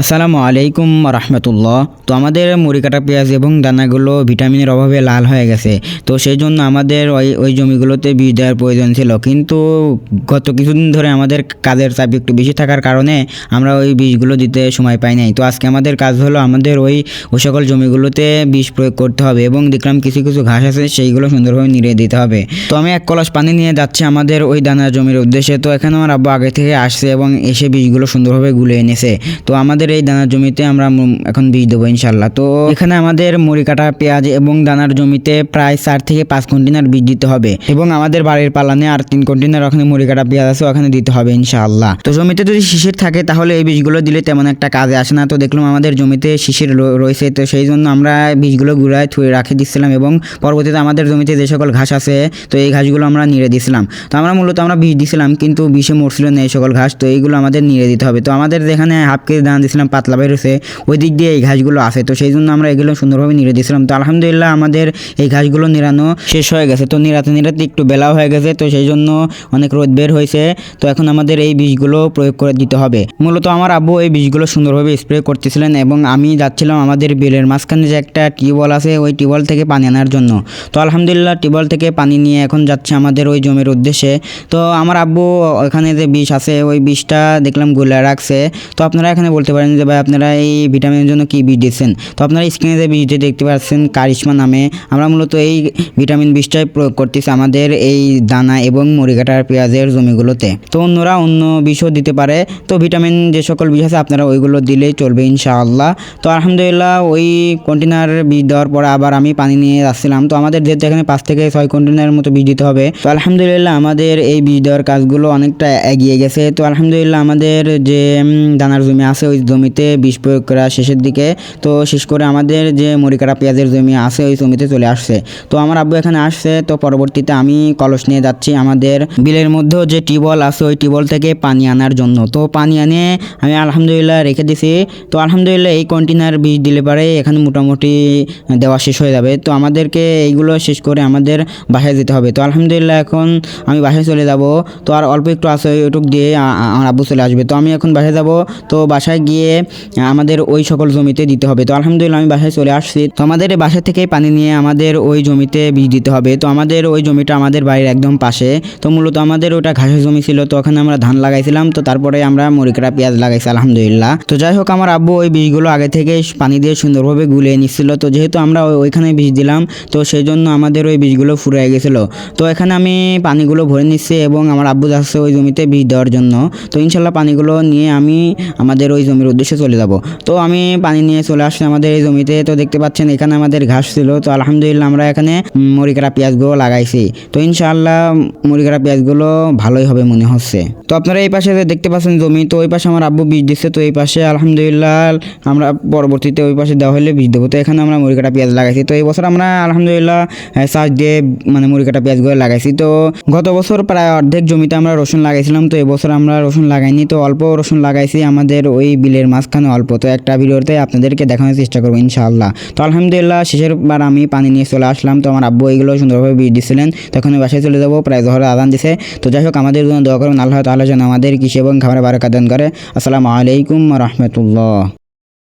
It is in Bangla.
আসসালামু আলাইকুম রহমতুল্লাহ। তো আমাদের মুড়ি কাটা পেঁয়াজ এবং দানাগুলো ভিটামিনের অভাবে লাল হয়ে গেছে। তো সেই জন্য আমাদের ওই ওই জমিগুলোতে বীজ দেওয়ার প্রয়োজন ছিল। কিন্তু গত কিছুদিন ধরে আমাদের কাজের চাপ একটু বেশি থাকার কারণে আমরা ওই বীজগুলো দিতে সময় পাই নাই। তো আজকে আমাদের কাজ হলো আমাদের ওই ওই সকল জমিগুলোতে বীজ প্রয়োগ করতে হবে এবং দেখলাম কিছু কিছু ঘাস আছে, সেইগুলো সুন্দরভাবে নিড়ে দিতে হবে। তো আমি এক কলস পানি নিয়ে যাচ্ছি আমাদের ওই দানা জমির উদ্দেশ্যে। তো এখানে আমার আব্বু আগে থেকে আসছে এবং এসে বীজগুলো সুন্দরভাবে গুলে এনেছে তো আমাদের এই দানার জমিতে আমরা এখন বীজ দেবো ইনশাল্লাহ তো এখানে আমাদের মুড়ি কাটা, পেঁয়াজ এবং দানার জমিতে প্রায় চার থেকে পাঁচ কন্টেনার বীজ দিতে হবে এবং আমাদের বাড়ির পালানে আর তিন কন্টেনার ওখানে মুড়ি কাটা, পেঁয়াজ আছে ওখানে দিতে হবে ইনশাআল্লাহ। তো জমিতে যদি শিশির থাকে তাহলে এই বীজগুলো দিলে তেমন একটা কাজে আসে না। তো দেখলাম আমাদের জমিতে শিশির রয়েছে, তো সেই জন্য আমরা বীজগুলো গুড়ায় থুয়ে রাখে দিচ্ছিলাম এবং পরবর্তীতে আমাদের জমিতে যে সকল ঘাস আছে, তো এই ঘাসগুলো আমরা নিড়ে দিছিলাম। তো আমরা মূলত আমরা বীজ দিছিলাম কিন্তু বিষে মরছিল না এই সকল ঘাস, তো এইগুলো আমাদের নিড়ে দিতে হবে। তো আমাদের যেখানে হাফ কেজি দানা দিছিলাম পাতলা বেরোছে ওই দিক দিয়ে এই ঘাসগুলো আছে। তো সেই জন্য আমরা এগুলো সুন্দরভাবে নিড়ে দিয়েছিলাম। তো আলহামদুলিল্লাহ আমাদের এই ঘাসগুলো নিড়ানো শেষ হয়ে গেছে। তো নিড়াতে নিড়াতে একটু বেলাও হয়ে গেছে। তো সেই জন্য অনেক রোদ বের হয়েছে তো এখন আমাদের এই বীজগুলো প্রয়োগ করে দিতে হবে। মূলত আমার আব্বু এই বীজগুলো সুন্দরভাবে স্প্রে করতেছিলেন এবং আমি যাচ্ছিলাম আমাদের বিলের মাঝখানে যে একটা টিউবওয়েল আছে, ওই টিউবওয়েল থেকে পানি আনার জন্য। তো আলহামদুলিল্লাহ টিউবওয়েল থেকে পানি নিয়ে এখন যাচ্ছে আমাদের ওই জমির উদ্দেশ্যে। তো আমার আব্বু ওখানে যে বিষ আছে, ওই বিষটা দেখলাম গুলে রাখছে। তো আপনারা এখানে বলতে পারেন যে ভাই আপনারা এই ভিটামিনের জন্য কি বীজ দিচ্ছেন। তো আপনারা স্ক্রিনে যে বীজটি দেখতে পাচ্ছেন, কারিশমা নামে, আমরা মূলত এই ভিটামিন বিষটাই প্রয়োগ করতেছি আমাদের এই দানা এবং মুড়িকাটার পেঁয়াজের জমিগুলোতে। তো অন্যরা অন্য বিষও দিতে পারে। তো ভিটামিন যে সকল বিষ আছে আপনারা ওইগুলো দিলেই চলবে ইনশাআল্লাহ। তো আলহামদুলিল্লাহ ওই কন্টেনার বীজ দেওয়ার পরে আবার আমি পানি নিয়ে যাচ্ছিলাম। তো আমাদের যেহেতু এখানে পাঁচ থেকে ছয় কন্টেনারের মতো বীজ দিতে হবে। তো আলহামদুলিল্লাহ আমাদের এই বীজ দেওয়ার কাজগুলো অনেকটা এগিয়ে গেছে। তো আলহামদুলিল্লাহ আমাদের যে দানার জমি আছে ওই জমিতে বিষ প্রয়োগ করা শেষের দিকে, তো শেষ করে আমাদের যে মরিকাটা পেঁয়াজের জমি আছে, ওই জমিতে চলে আসছে। তো আমার আব্বু এখানে আসছে, তো পরবর্তীতে আমি কলস নিয়ে যাচ্ছি আমাদের বিলের মধ্যেও যে টিউবওয়েল আছে, ওই টিউবওয়েল থেকে পানি আনার জন্য। তো পানি আনে আমি আলহামদুলিল্লাহ রেখে দিছি। তো আলহামদুলিল্লাহ এই কন্টেনার বীজ দিলে পারে এখানে মোটামুটি দেওয়া শেষ হয়ে যাবে। তো আমাদেরকে এইগুলো শেষ করে আমাদের বাসায় যেতে হবে। তো আলহামদুলিল্লাহ এখন আমি বাসায় চলে যাব। তো আর অল্প একটু আছে, ওইটুক দিয়ে আমার আব্বু চলে আসবে। তো আমি এখন বাসায় যাব। তো বাসায় গিয়ে আমাদের ওই সকল জমিতে দিতে হবে। তো আলহামদুলিল্লাহ আমি বাসায় চলে আসছি। তো আমাদের বাসা থেকে পানি নিয়ে আমাদের ওই জমিতে বীজ দিতে হবে। তো আমাদের ওই জমিটা আমাদের বাড়ির একদম পাশে। তো মূলত আমাদের ওটা ঘাসের জমি ছিল। তো ওখানে আমরা ধান লাগাইছিলাম। তো তারপরে আমরা মরিকরা পেঁয়াজ লাগাইছি, আলহামদুলিল্লাহ। তো যাই হোক, আমার আব্বু ওই বীজগুলো আগে থেকে পানি দিয়ে সুন্দরভাবে গুলিয়ে নিচ্ছিল। তো যেহেতু আমরা ওই- ওইখানে বীজ দিলাম, তো সেই জন্য আমাদের ওই বীজগুলো ফুরিয়ে গেছিল। তো এখানে আমি পানিগুলো ভরে নিচ্ছি এবং আমার আব্বু যাচ্ছে ওই জমিতে বীজ দেওয়ার জন্য। তো ইনশাল্লাহ পানিগুলো নিয়ে আমি আমাদের ওই জমির উদ্দেশ্যে চলে যাব। তো আমি পানি নিয়ে চলে আসছি আমাদের এই জমিতে। তো দেখতে পাচ্ছেন এখানে আমাদের ঘাস ছিল। তো আলহামদুলিল্লাহ আমরা এখানে উম, মরিকারা পেঁয়াজগুলো লাগাইছি। তো ইনশাআল্লাহ মরিকারা পেঁয়াজগুলো ভালোই হবে মনে হচ্ছে। তো আপনারা এই পাশে দেখতে পাচ্ছেন জমি তো ওই পাশে আমার আব্বু বীজ দিচ্ছে তো এই পাশে আলহামদুলিল্লাহ আমরা পরবর্তীতে ওই পাশে দেওয়া হলে বীজ দেবো। তো এখানে আমরা মরিকাটা পেঁয়াজ লাগাইছি। তো এই বছর আমরা আলহামদুলিল্লাহ চাষ দিয়ে মানে মরিকাটা পেঁয়াজগুলো লাগাইছি। তো গত বছর প্রায় অর্ধেক জমিতে আমরা রসুন লাগাইছিলাম। তো এবছর আমরা রসুন লাগাইনি। তো অল্প রসুন লাগাইছি। আমাদের ওই বিলের মাঝখানে অল্প তো একটা ভিডিওতে আপনাদেরকে দেখানোর চেষ্টা করব, ইনশাআল্লাহ। তো আলহামদুলিল্লাহ, শেষের বার আমি পানি নিয়ে চলে আসলাম। তো আমার আব্বু এইগুলো সুন্দরভাবে দিছিলেন। তখন বাসায় চলে যাব, প্রায় জহরে আদান দিছে। তো যাই হোক, আমাদের জন্য দোয়া করুন আল্লাহ তাহলে যেন আমাদের কৃষি এবং খাবার বারাকা দান করে। আসসালামু আলাইকুম রহমতুল্লাহ।